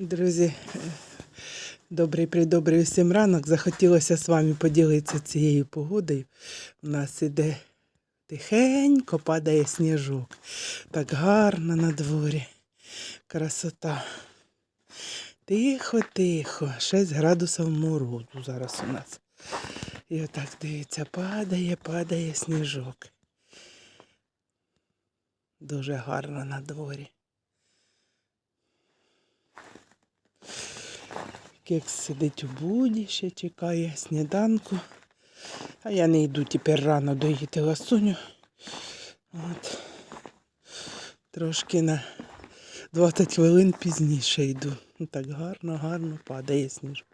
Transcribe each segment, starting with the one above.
Друзі, добрий придобрий усім ранок. Захотілося з вами поділитися цією погодою. У нас іде тихенько падає сніжок. Так гарно на дворі. Красота. Тихо, тихо. 6 градусів морозу зараз у нас. І отак дивіться, падає, падає сніжок. Дуже гарно на дворі. Кекс сидить у буді, ще чекає сніданку. А я не йду тепер рано доїти ласуню. От. Трошки на 20 хвилин пізніше йду. Ну, Так гарно, гарно падає сніжок.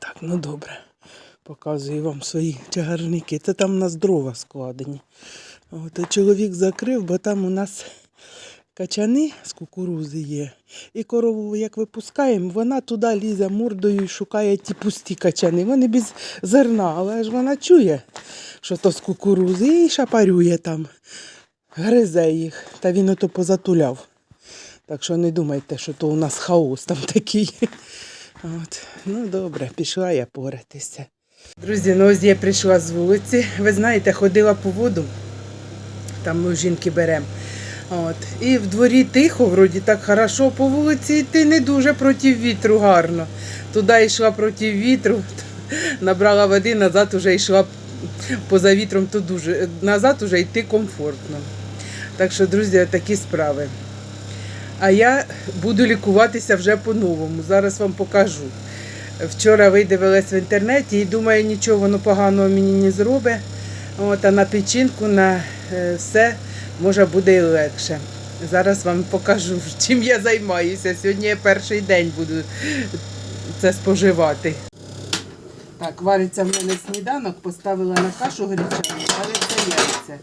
Так, ну добре. Показую вам свої чагарники. Це там у нас дрова складені. От, чоловік закрив, бо там у нас качани з кукурузи є. І корову, як випускаємо, вона туди лізе мордою і шукає ті пусті качани. Вони без зерна, але ж вона чує, що то з кукурузи і шапарює там, гризе їх. Та він ото позатуляв. Так що не думайте, що то у нас хаос там такий. От. Ну добре, пішла я поратися. Друзі, ну ось я прийшла з вулиці. Ви знаєте, ходила по воду, там ми у жінки беремо. От. І в дворі тихо, вроді так хорошо, по вулиці йти не дуже проти вітру гарно. Туди йшла проти вітру, набрала води, назад вже йшла поза вітром, то дуже назад вже йти комфортно. Так що, друзі, такі справи. А я буду лікуватися вже по-новому. Зараз вам покажу. Вчора видивилась в інтернеті і думаю, нічого воно поганого мені не зробить. От, а на печінку, на е, все може буде і легше. Зараз вам покажу, чим я займаюся. Сьогодні я перший день буду це споживати. Так, вариться в мене сніданок, поставила на кашу гречану, вариться яйця.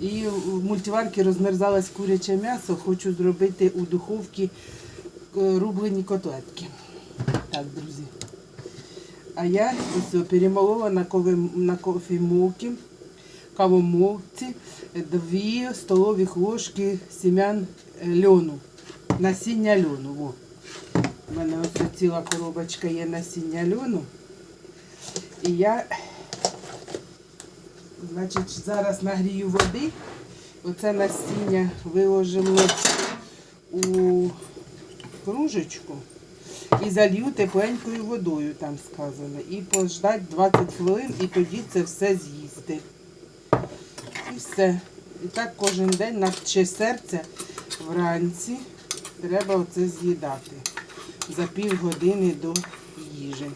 І в мультиварці розмерзалось куряче м'ясо, хочу зробити у духовці е, рублені котлетки. Так, друзі. А я ось перемолола на, кові, на кофемолці, кавомолці дві столові ложки сім'ян е, льону. Насіння льону. У мене ось ціла коробочка є насіння льону. І я, значить, зараз нагрію води. Оце насіння виложимо у кружечку і залью тепленькою водою, там сказано. І пождать 20 хвилин, і тоді це все з'їсти. І. І так кожен день наче серце вранці треба оце з'їдати за пів години до їжі.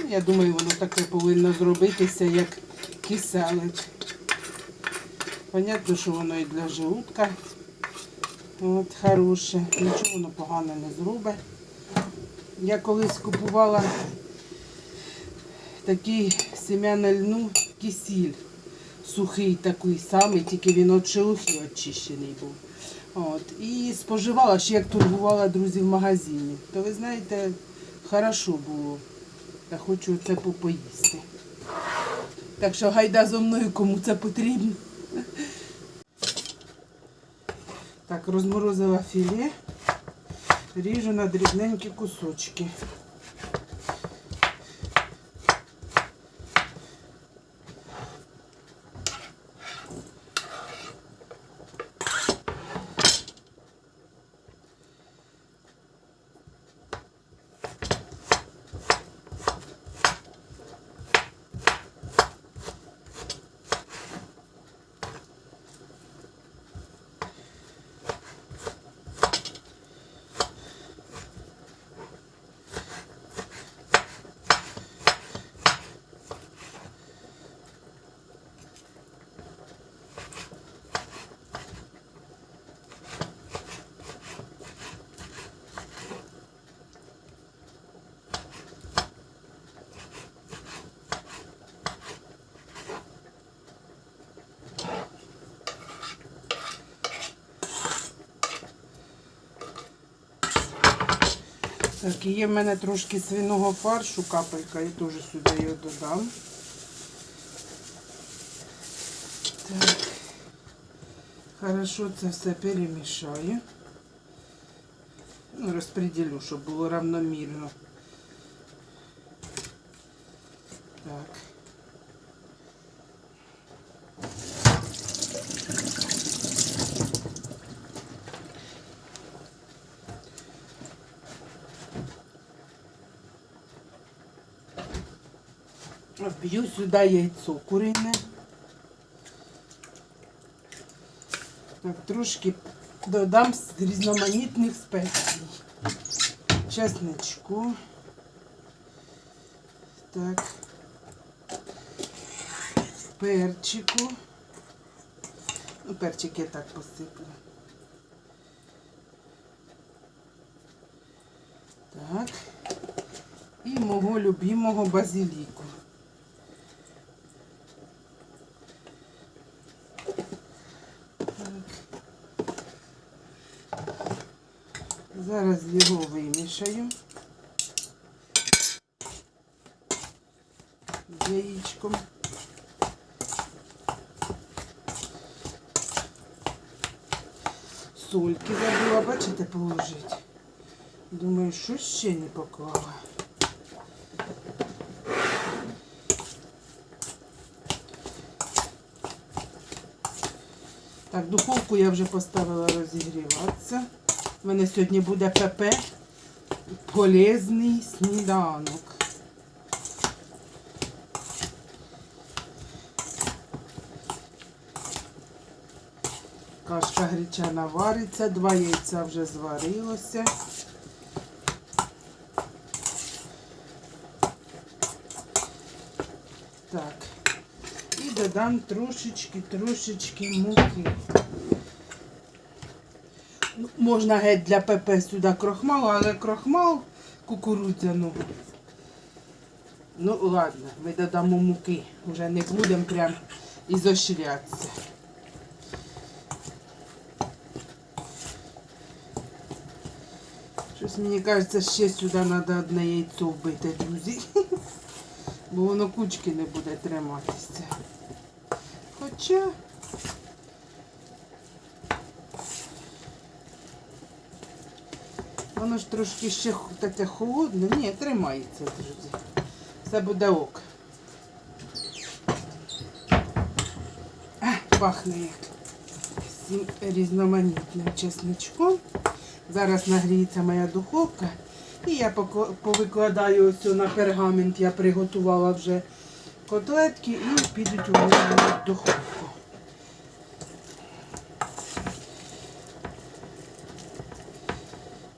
Ну, Я думаю, воно таке повинно зробитися, як киселич. Понятно, що воно і для желудка от, хороше. Нічого воно погано не зробить. Я колись купувала такий семяна льну кисіль. Сухий такий самий, тільки він від шелухи очищений був. От. І споживала ще як торгувала друзі в магазині. То ви знаєте, хорошо було. Я хочу це попоїсти. Так що гайда зо мною, кому це потрібно. Так, розморозила філе, ріжу на дрібненькі кусочки. Так, і є в мене трошки свиного фаршу, капелька, я теж сюди його додам. Так. Хорошо це все перемішаю. Розпреділю, щоб було равномірно. Вб'ю сюди яйцо курине. Так, трошки додам з різноманітних спецій. Чесничку. Так. Перчику. Ну, перчик я так посиплю. Так. І мого любимого базиліку. Зараз його вимішаю. З яєчком. Сольки забула, бачите, положити. Думаю, що ще не поклала. Так, духовку я вже поставила розігріватися. У мене сьогодні буде ПП. Полезний сніданок. Кашка гречана вариться, два яйця вже зварилося. Так. І додам трошечки, трошечки муки. Ну, Можна геть для ПП сюди крохмал, але крохмал кукурудзяну. Ну ладно, ми додамо муки. Вже не будемо прям ізощрятися. Щось мені кажеться, ще сюди треба одне яйцо вбити, друзі. Бо воно кучки не буде триматися. Хоча. Воно ж трошки ще таке холодне. Ні, тримається, друзі. Все буде ок. А, пахне як різноманітним чесничком. Зараз нагріється моя духовка. І я повикладаю ось на пергамент. Я приготувала вже котлетки і підуть у мене духовку.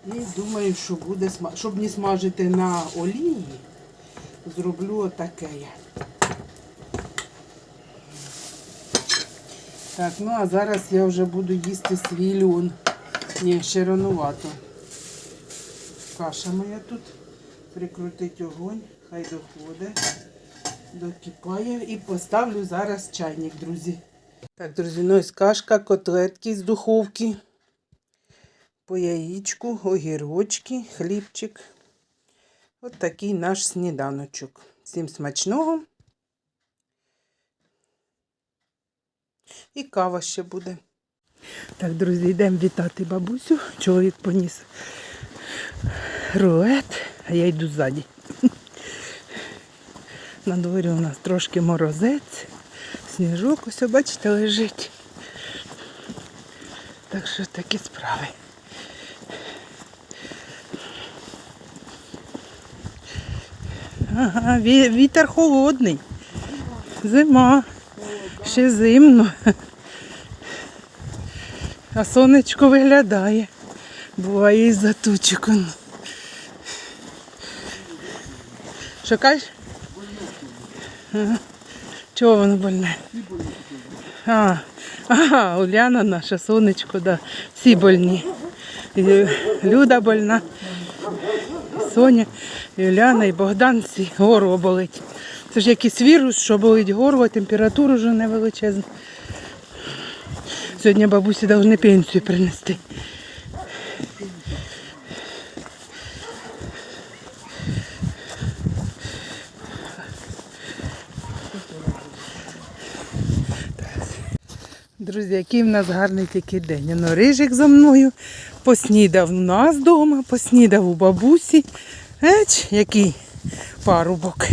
І думаю, що буде смаж... Щоб не смажити на олії, зроблю отаке. я. Так, ну а зараз я вже буду їсти свій льон. Ні, ще ранувато. Каша моя тут. Прикрутить огонь, хай доходить, докипає. І поставлю зараз чайник, друзі. Так, друзі, ну ось кашка, котлетки з духовки. По яєчку, огірочки, хлібчик. От такий наш сніданочок. Всім смачного. І кава ще буде. Так, друзі, йдемо вітати бабусю. Чоловік поніс рулет, а я йду ззаді. На дворі у нас трошки морозець, сніжок, ось, бачите, лежить. Так що такі справи. Ага, вітер холодний. Зима. Ще зимно. А сонечко виглядає. Буває із-за тучок. Що кажеш? Ага. Чого воно больне? А, ага, Уляна наша, сонечко, да. Всі больні. І Люда больна. і Соня, і Уляна, і Богдан всі горло болить. Це ж якийсь вірус, що болить горло, температура вже не величезна. Сьогодні бабусі повинні пенсію принести. Друзі, який в нас гарний тільки день. Ну, рижик за мною поснідав у нас вдома, поснідав у бабусі. Еч, який парубок.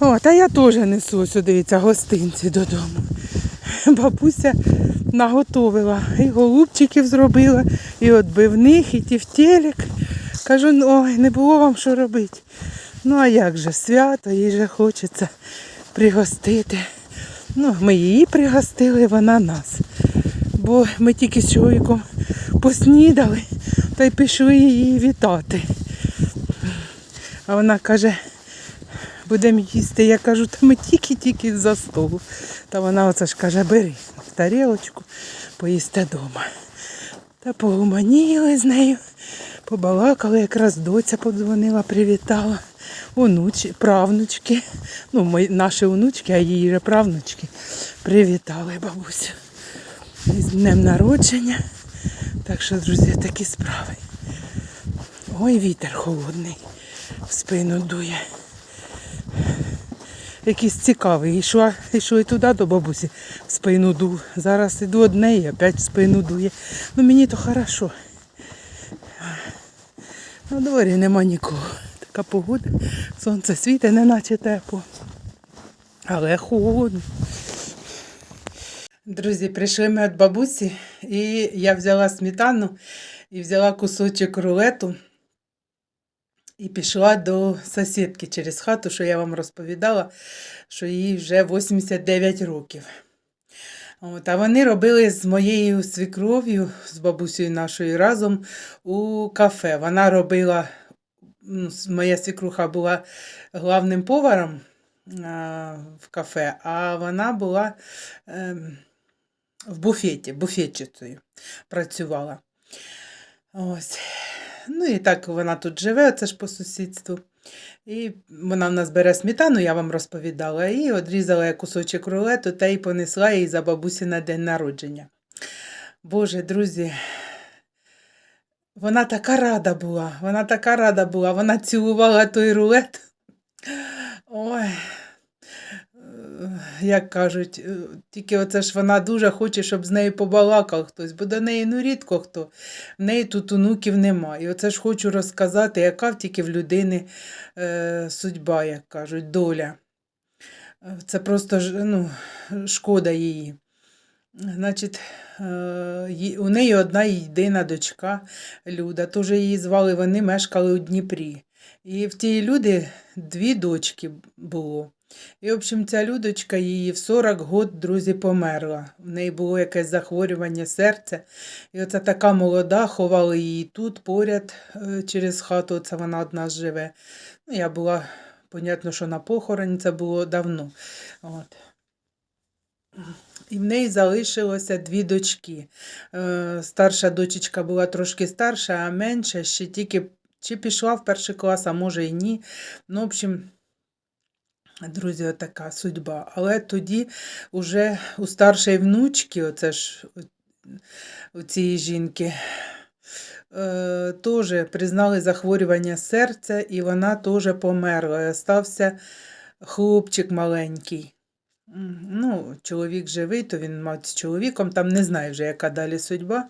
О, та я теж несу, дивіться, гостинці додому. Бабуся наготовила. І голубчиків зробила, і отбивних, і тівтєлік. Кажу, ну, ой, не було вам що робити. Ну а як же, свято, їй же хочеться пригостити. Ну, ми її пригостили, вона нас. Бо ми тільки з чоловіком поснідали та й пішли її вітати. А вона каже, будемо їсти. Я кажу, та ми тільки-тільки за столу. Та вона оце ж каже, бери в тарілочку, поїсти вдома. Та погуманіли з нею, побалакали, якраз доця подзвонила, привітала. Онучі, правнучки, ну, мої, наші онучки, а її же правнучки, привітали бабусю. З днем народження. Так що, друзі, такі справи. Ой, вітер холодний, в спину дує. Якийсь цікавий. Ішла, ішли туди до бабусі, в спину дув. Зараз іду одне і опять в спину дує. Ну мені то хорошо. На дворі нема нікого. Така погода. Сонце світить, не наче тепло. Але холодно. Друзі, прийшли ми від бабусі, і я взяла сметану і взяла кусочок рулету і пішла до сусідки через хату, що я вам розповідала, що їй вже 89 років. От, а вони робили з моєю свікров'ю, з бабусею нашою разом у кафе. Вона робила, ну, моя свікруха була главним поваром а, в кафе, а вона була ем, в буфеті, буфетчицею працювала. Ось. Ну і так вона тут живе, це ж по сусідству. І вона в нас бере сметану, я вам розповідала, і одрізала кусочок рулету та й понесла їй за бабусі на день народження. Боже, друзі, вона така рада була, вона така рада була, вона цілувала той рулет. Ой, як кажуть, е, тільки оце ж вона дуже хоче, щоб з нею побалакав хтось, бо до неї ну рідко хто. В неї тут онуків нема. І оце ж хочу розказати, яка тільки в людини е, судьба, як кажуть, доля. Е, Це просто ну, шкода її. Значить, е, у неї одна єдина дочка Люда. Теж її звали, вони мешкали у Дніпрі. І в тій люди дві дочки було. І, в общем, ця Людочка її в 40 год, друзі, померла. В неї було якесь захворювання серця. І оце така молода, ховали її тут, поряд, е, через хату, це вона одна живе. Ну, я була, понятно, що на похороні це було давно. От. І в неї залишилося дві дочки. Е, старша дочечка була трошки старша, а менша ще тільки чи пішла в перший клас, а може і ні. Ну, в общем, друзі, така судьба. Але тоді уже у старшої внучки, оце ж у цієї жінки, е, теж признали захворювання серця, і вона теж померла. Остався хлопчик маленький. Ну, чоловік живий, то він, мабуть, з чоловіком, там не знаю вже, яка далі судьба.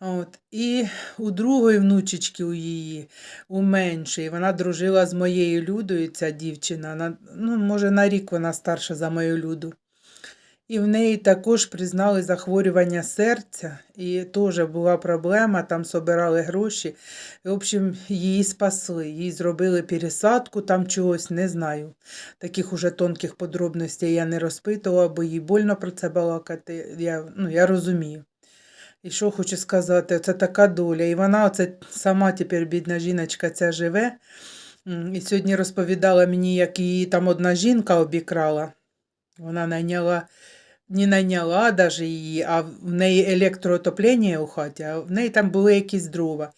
От. І у другої внучечки, у її, у меншої, вона дружила з моєю Людою, ця дівчина. На, ну, може, на рік вона старша за мою Люду. І в неї також признали захворювання серця, і теж була проблема, там собирали гроші. В общем, її спасли, їй зробили пересадку, там чогось не знаю. Таких уже тонких подробностей я не розпитувала, бо їй больно про це балакати. Я, ну, я розумію. І що хочу сказати, це така доля. І вона, оце сама тепер бідна жіночка, ця живе. І сьогодні розповідала мені, як її там одна жінка обікрала. Вона найняла, не найняла даже її, а в неї електроотоплення у хаті, а в неї там були якісь дрова.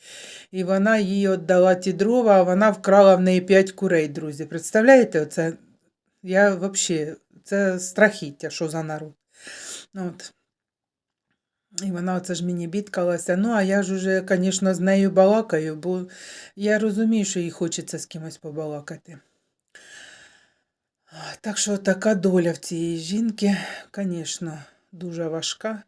І вона їй віддала ті дрова, а вона вкрала в неї п'ять курей, друзі. Представляєте, оце я взагалі, це страхіття, що за народ. От. І вона це ж мені бідкалася. Ну, а я ж уже, звісно, з нею балакаю, бо я розумію, що їй хочеться з кимось побалакати. Так що така доля в цієї жінки, звісно, дуже важка.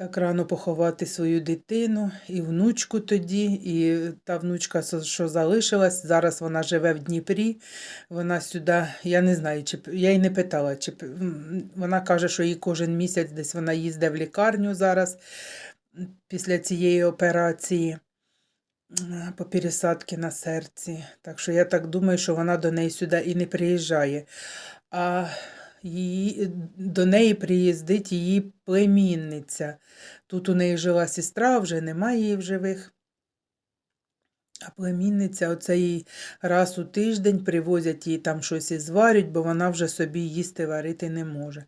Так рано поховати свою дитину і внучку тоді, і та внучка, що залишилась, зараз вона живе в Дніпрі. Вона сюди, я не знаю, чи я їй не питала, чи вона каже, що їй кожен місяць десь вона їздить в лікарню зараз після цієї операції по пересадці на серці. Так що я так думаю, що вона до неї сюди і не приїжджає. А її, до неї приїздить її племінниця. Тут у неї жила сестра, вже немає її в живих. А племінниця оце їй раз у тиждень привозять їй там щось і зварять, бо вона вже собі їсти варити не може.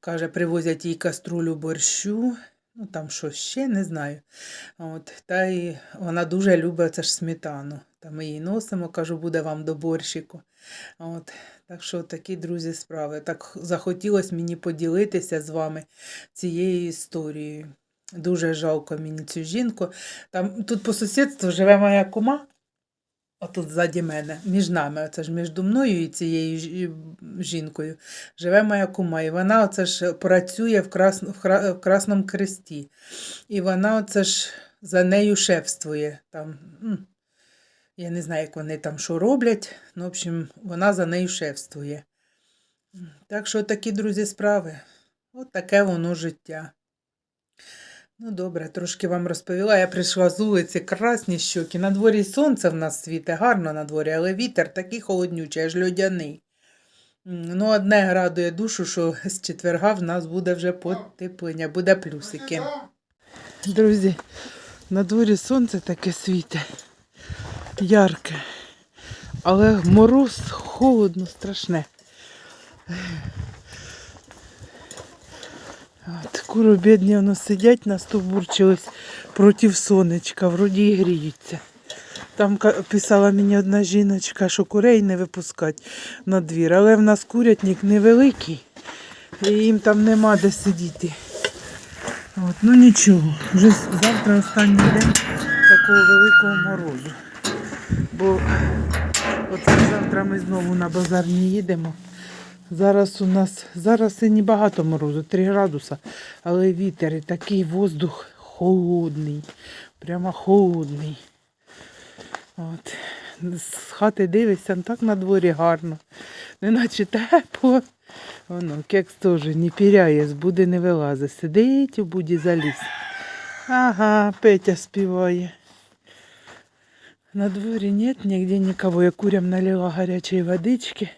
Каже, привозять їй каструлю борщу, ну там що ще, не знаю. От, та й вона дуже любить це ж сметану. Та ми її носимо, кажу, буде вам до борщику. От, так що такі друзі справи. Так захотілося мені поділитися з вами цією історією. Дуже жалко мені цю жінку. Там тут по сусідству живе моя кума, отут ззаді мене, між нами, оце ж між мною і цією жінкою, живе моя кума. І вона оце ж працює в, крас... в, Кра... в Красному Кресті. І вона оце ж за нею шефствує. Там, я не знаю, як вони там що роблять. Ну, в общем, вона за нею шефствує. Так що такі, друзі, справи. От таке воно життя. Ну, добре, трошки вам розповіла. Я прийшла з вулиці, красні щоки. На дворі сонце в нас світе, гарно на дворі, але вітер такий холоднючий, аж льодяний. Ну, одне радує душу, що з четверга в нас буде вже потеплення, буде плюсики. Друзі, на дворі сонце таке світе, ярке, але мороз, холодно, страшне. От, кури бідні воно сидять, настовбурчились проти сонечка, вроді і гріються. Там писала мені одна жіночка, що курей не випускати на двір, але в нас курятник невеликий, і їм там нема де сидіти. От, ну нічого, вже завтра останній день такого великого морозу. Бо оце завтра ми знову на базар не їдемо. Зараз у нас зараз і не багато морозу, 3 градуса, але вітер і такий воздух холодний, прямо холодний. От. З хати дивишся, ну так на дворі гарно. Неначе тепло. Воно, кекс теж не піряє, з буди не вилазить. Сидить у буді заліз. Ага, Петя співає. На дворі нет нигде никого. Я курям налила горячей водички.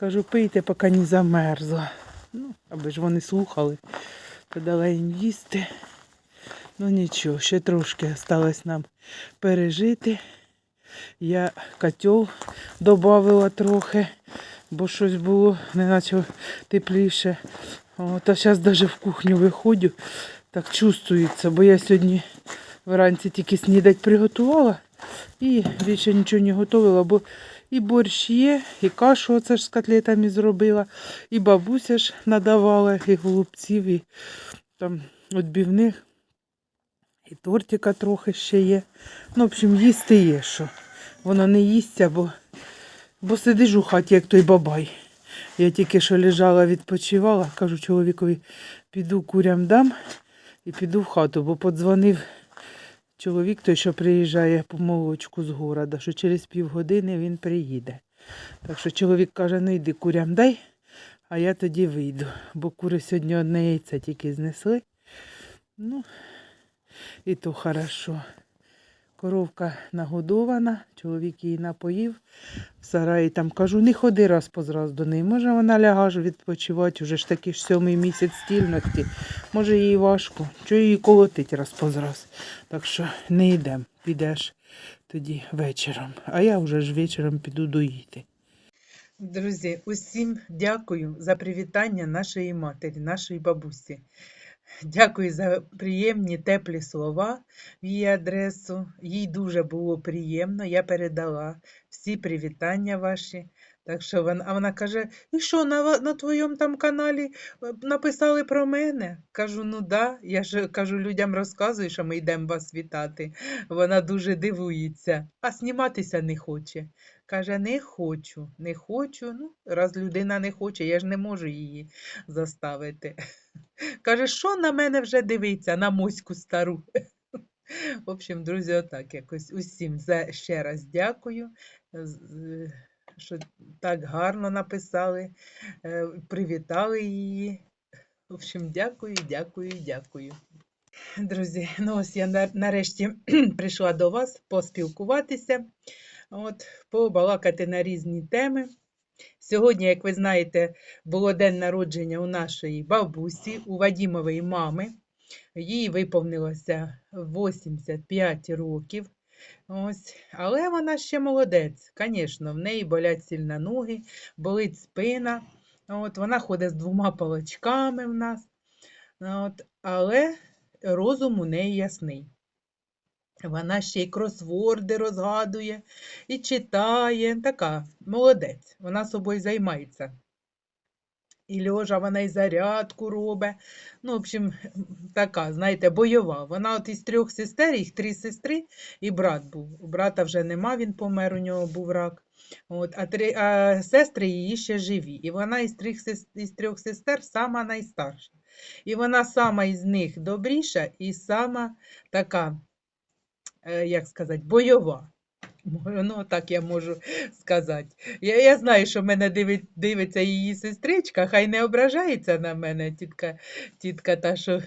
Кажу, пийте, поки не замерзла. Ну, аби ж вони слухали, то дала їм їсти. Ну нічого, ще трошки осталось нам пережити. Я котел додавила трохи, бо щось було, не наче тепліше. От, а зараз навіть в кухню виходжу, так чувствується, бо я сьогодні вранці тільки снідать приготувала і більше нічого не готувала, бо і борщ є, і кашу оце ж з котлетами зробила, і бабуся ж надавала, і голубців, і там відбивних, і тортика трохи ще є. Ну, в общем, їсти є що. Воно не їсться, бо, бо сидиш у хаті, як той бабай. Я тільки що лежала, відпочивала, кажу чоловікові, піду курям дам і піду в хату, бо подзвонив чоловік той, що приїжджає по молочку з города, що через півгодини він приїде. Так що чоловік каже, ну йди курям дай, а я тоді вийду. Бо кури сьогодні одне яйце тільки знесли. Ну, і то хорошо. Коровка нагодована, чоловік її напоїв. В сараї там кажу, не ходи раз по зраз до неї. Може вона ляга ж відпочивати, уже ж такий ж сьомий місяць стільності. Може їй важко, що її колотить раз по зраз. Так що не йдемо, підеш тоді вечором. А я вже ж вечором піду доїти. Друзі, усім дякую за привітання нашої матері, нашої бабусі. Дякую за приємні теплі слова в її адресу. Їй дуже було приємно. Я передала всі привітання ваші. Так що вона, а вона каже: і що, на, на твоєму там каналі е, написали про мене? Кажу, ну да. Я ж кажу, людям розказую, що ми йдемо вас вітати. Вона дуже дивується, а зніматися не хоче. Каже, не хочу, не хочу. Ну, раз людина не хоче, я ж не можу її заставити. Каже, що на мене вже дивиться, на моську стару. В общем, друзі, отак якось усім за ще раз дякую, що так гарно написали, е, привітали її. В общем, дякую, дякую, дякую. Друзі, ну ось я нарешті прийшла до вас поспілкуватися, от, побалакати на різні теми. Сьогодні, як ви знаєте, було день народження у нашої бабусі, у Вадімової мами. Їй виповнилося 85 років. Ось. Але вона ще молодець. Звісно, в неї болять сильно ноги, болить спина. От, вона ходить з двома паличками в нас. От, але розум у неї ясний. Вона ще й кросворди розгадує, і читає. Така молодець. Вона собою займається. І льожа вона і зарядку робить. Ну, в общем, така, знаєте, бойова. Вона от із трьох сестер, їх три сестри, і брат був. У брата вже нема, він помер, у нього був рак. От, а, три, а сестри її ще живі. І вона із трьох, із трьох сестер сама найстарша. І вона сама із них добріша і сама така, як сказати, бойова. Ну, так я можу сказати. Я, я знаю, що мене дивить, дивиться її сестричка, хай не ображається на мене, тітка, тітка та, що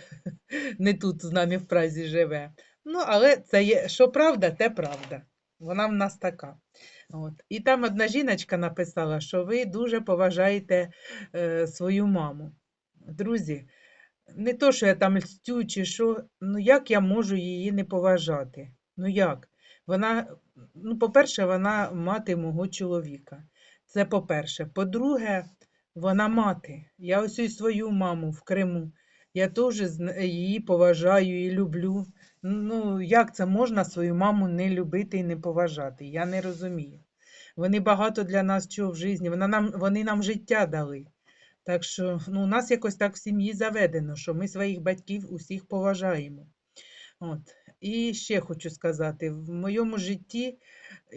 не тут з нами в Празі живе. Ну, але це є, що правда, те правда. Вона в нас така. От. І там одна жіночка написала, що ви дуже поважаєте е, свою маму. Друзі, не то, що я там льстю чи що, ну як я можу її не поважати? Ну як? Вона, ну, по-перше, вона мати мого чоловіка. Це по-перше. По-друге, вона мати. Я ось і свою маму в Криму. Я теж її поважаю і люблю. Ну, як це можна свою маму не любити і не поважати? Я не розумію. Вони багато для нас чого в житті, вона нам, вони нам життя дали. Так що ну, у нас якось так в сім'ї заведено, що ми своїх батьків усіх поважаємо. От. І ще хочу сказати, в моєму житті,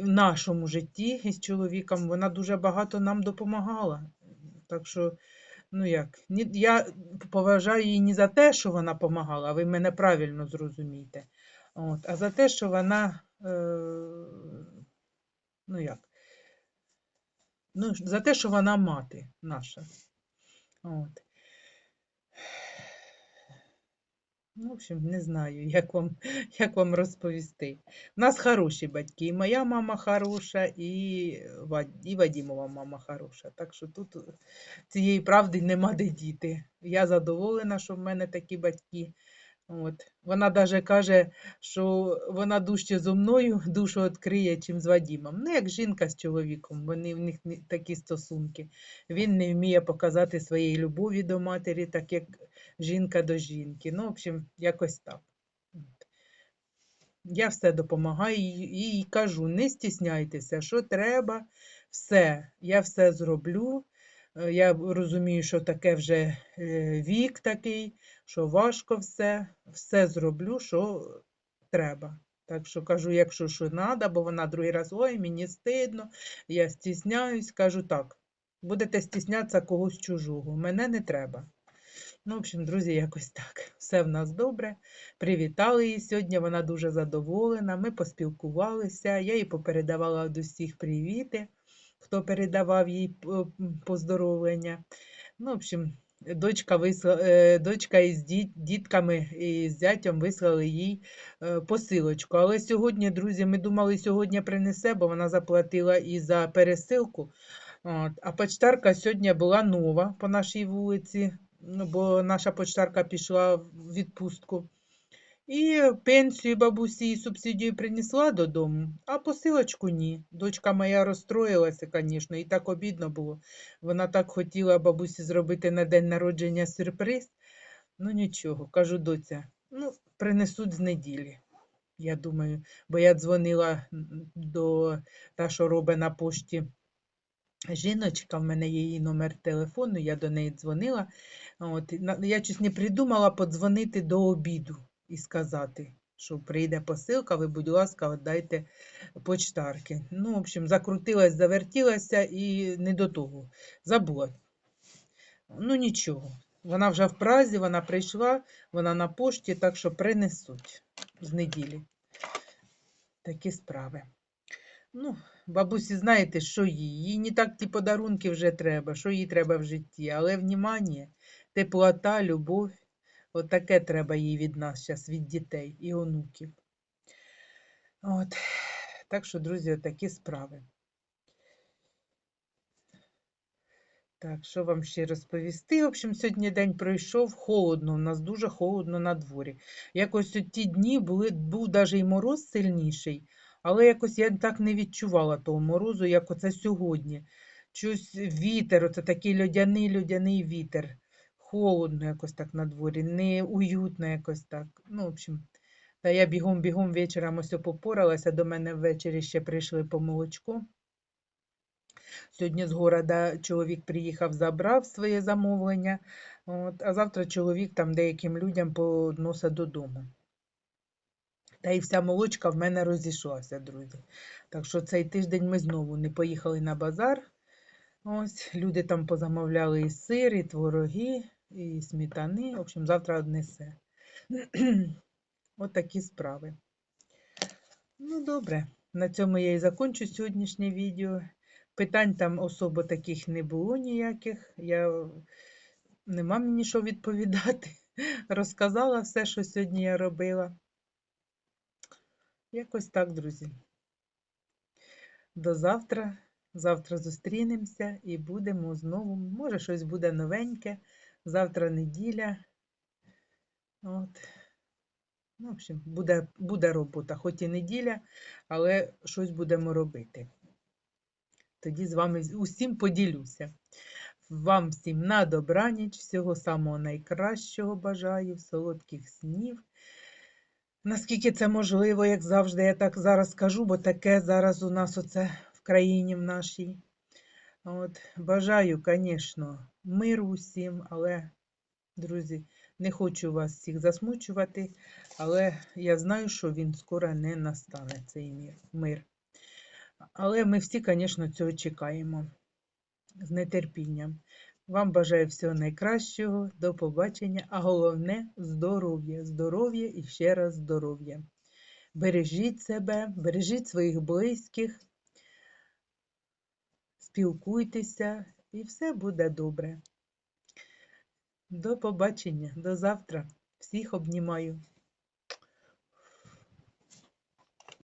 в нашому житті із чоловіком, вона дуже багато нам допомагала. Так що, ну як, я поважаю її не за те, що вона допомагала, ви мене правильно зрозумієте. От, а за те, що вона, е, ну як, ну, за те, що вона мати наша. От. Ну, в общем, не знаю, як вам, як вам розповісти. У нас хороші батьки. Моя мама хороша, і, і Вадімова мама хороша. Так що тут цієї правди нема де діти. Я задоволена, що в мене такі батьки. От. Вона навіть каже, що вона дужче зо мною душу відкриє, чим з Вадімом. Ну, як жінка з чоловіком, вони в них такі стосунки. Він не вміє показати своєї любові до матері, так як жінка до жінки. Ну, в общем, якось так. Я все допомагаю їй і кажу: не стісняйтеся, що треба, все. Я все зроблю. Е, Я розумію, що таке вже е, вік такий, що важко все, все зроблю, що треба. Так що кажу, якщо що треба, бо вона другий раз, ой, мені стидно, я стісняюсь, кажу так, будете стіснятися когось чужого, мене не треба. Ну, в общем, друзі, якось так. Все в нас добре. Привітали її сьогодні, вона дуже задоволена. Ми поспілкувалися, я їй попередавала від усіх привіти, хто передавав їй поздоровлення. Ну, в общем, дочка, висла... е, дочка із діт... дітками і з зятем вислали їй е, посилочку. Але сьогодні, друзі, ми думали, сьогодні принесе, бо вона заплатила і за пересилку. От. А почтарка сьогодні була нова по нашій вулиці, ну, бо наша почтарка пішла в відпустку. І пенсію бабусі і субсидію принесла додому, а посилочку ні. Дочка моя розстроїлася, звісно, і так обідно було. Вона так хотіла бабусі зробити на день народження сюрприз. Ну нічого, кажу, доця, ну, принесуть з неділі. Я думаю, бо я дзвонила до та, що робить на пошті жіночка, в мене є її номер телефону, я до неї дзвонила. От, я щось не придумала подзвонити до обіду і сказати, що прийде посилка, ви, будь ласка, віддайте почтарки. Ну, в общем, закрутилась, завертілася і не до того. Забула. Ну, нічого. Вона вже в Празі, вона прийшла, вона на пошті, так що принесуть з неділі. Такі справи. Ну, бабусі, знаєте, що їй? Їй не так ті подарунки вже треба, що їй треба в житті, але внімання, теплота, любов, от треба їй від нас зараз, від дітей і онуків. От. Так що, друзі, такі справи. Так, що вам ще розповісти? В общем, сьогодні день пройшов холодно, у нас дуже холодно на дворі. Якось от ті дні були, був навіть і мороз сильніший, але якось я так не відчувала того морозу, як оце сьогодні. Щось вітер, оце такий льодяний льодяний вітер. Холодно якось так на дворі, неуютно якось так. Ну, в общем, та я бігом-бігом вечором ось попоралася, до мене ввечері ще прийшли по молочку. Сьогодні з города чоловік приїхав, забрав своє замовлення, от, а завтра чоловік там деяким людям поносить додому. Та і вся молочка в мене розійшлася, друзі. Так що цей тиждень ми знову не поїхали на базар. Ось, люди там позамовляли і сир, і твороги, і сметани. В общем, завтра однесе. От такі справи. Ну, добре. На цьому я і закончу сьогоднішнє відео. Питань там особо таких не було ніяких. Я нема мені що відповідати. Розказала все, що сьогодні я робила. Якось так, друзі. До завтра. Завтра зустрінемося і будемо знову. Може, щось буде новеньке. Завтра неділя. От. Ну, в общем, буде, буде робота, хоч і неділя, але щось будемо робити. Тоді з вами усім поділюся. Вам всім на добраніч, всього самого найкращого бажаю, солодких снів. Наскільки це можливо, як завжди, я так зараз скажу, бо таке зараз у нас оце в країні в нашій. От, бажаю, звісно, миру усім, але, друзі, не хочу вас всіх засмучувати, але я знаю, що він скоро не настане, цей мир. Але ми всі, звісно, цього чекаємо з нетерпінням. Вам бажаю всього найкращого, до побачення, а головне здоров'я, здоров'я і ще раз здоров'я. Бережіть себе, бережіть своїх близьких, спілкуйтеся і все буде добре. До побачення, до завтра. Всіх обнімаю.